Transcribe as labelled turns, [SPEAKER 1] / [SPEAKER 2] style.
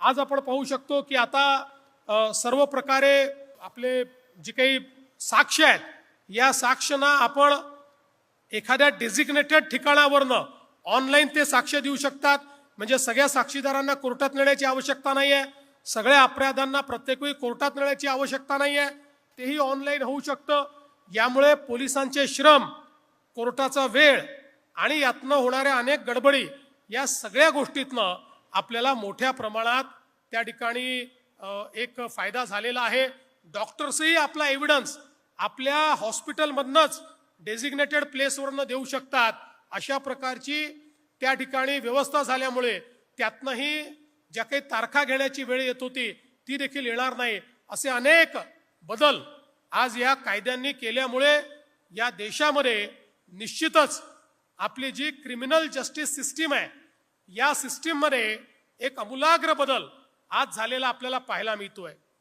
[SPEAKER 1] आज आपण पाहू शकतो की आता सर्व प्रकारे आपले जे काही साक्ष आहेत या साक्षना आपण एखाद्या डेझिग्नेटेड ठिकाणावरनं ऑनलाईन ते साक्ष देऊ शकतात. म्हणजे सगळ्या साक्षीदारांना कोर्टात नेण्याची आवश्यकता नाही आहे सगळ्या अपराधांना प्रत्येक वेळी कोर्टात नेण्याची आवश्यकता नाही आहे तेही ऑनलाईन होऊ शकतं. यामुळे पोलिसांचे श्रम कोर्टाचा वेळ आणि यातनं होणाऱ्या अनेक गडबडी या सगळ्या गोष्टीतनं आपल्याला मोठ्या प्रमाणात त्या ठिकाणी एक फायदा झालेला आहे. डॉक्टर्सही आपला एव्हिडन्स आपल्या हॉस्पिटलमधनंच डेझिग्नेटेड प्लेसवरनं देऊ शकतात. अशा प्रकारची त्या ठिकाणी व्यवस्था झाल्यामुळे त्यातनंही ज्या काही तारखा घेण्याची वेळ येत होती ती देखील येणार नाही. असे अनेक बदल आज या कायद्यांनी केल्यामुळे या देशामध्ये निश्चितच आपली जी क्रिमिनल जस्टिस सिस्टीम आहे या सिस्टीममध्ये एक अमूलाग्र बदल आज झालेला आपल्याला पाहायला मिळतोय.